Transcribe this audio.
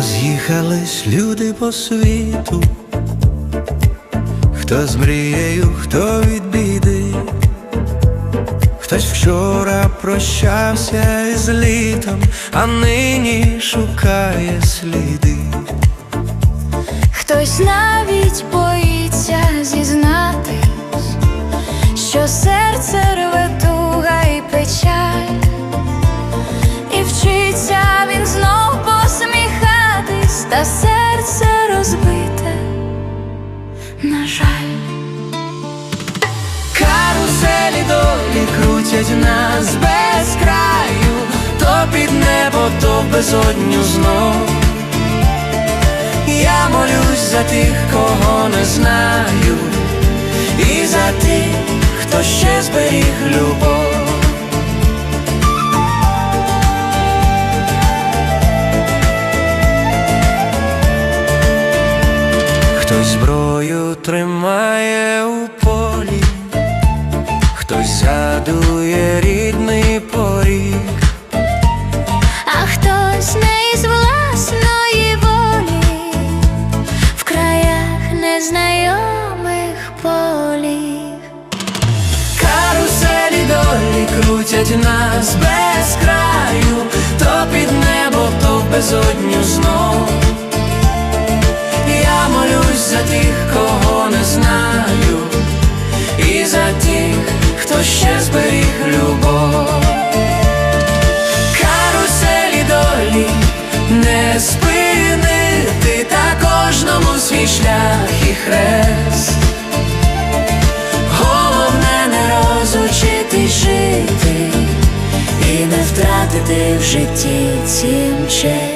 Роз'їхались люди по світу, хто з мрією, хто від біди, хтось вчора прощався із літом, а нині шукає сліди. Хтось навіть боїться зізнатись, що серце рве туга і печаль, і вчиться він знов посміхатись, та серце розбите, на жаль. Каруселі долі крутять нас без краю, то під небо, то безодню знов. Я молюсь за тих, кого не знаю, і за тих, хто ще зберіг любов. Хтось зброю тримає хтось згадує рідний поріг. А хтось не із власної волі в краях незнайомих полів. Каруселі долі крутять нас без краю, ще зберіг любов. Каруселі долі не спинити, та кожному свій шлях і хрест. Головне не розучити жити і не втратити в житті цім честь.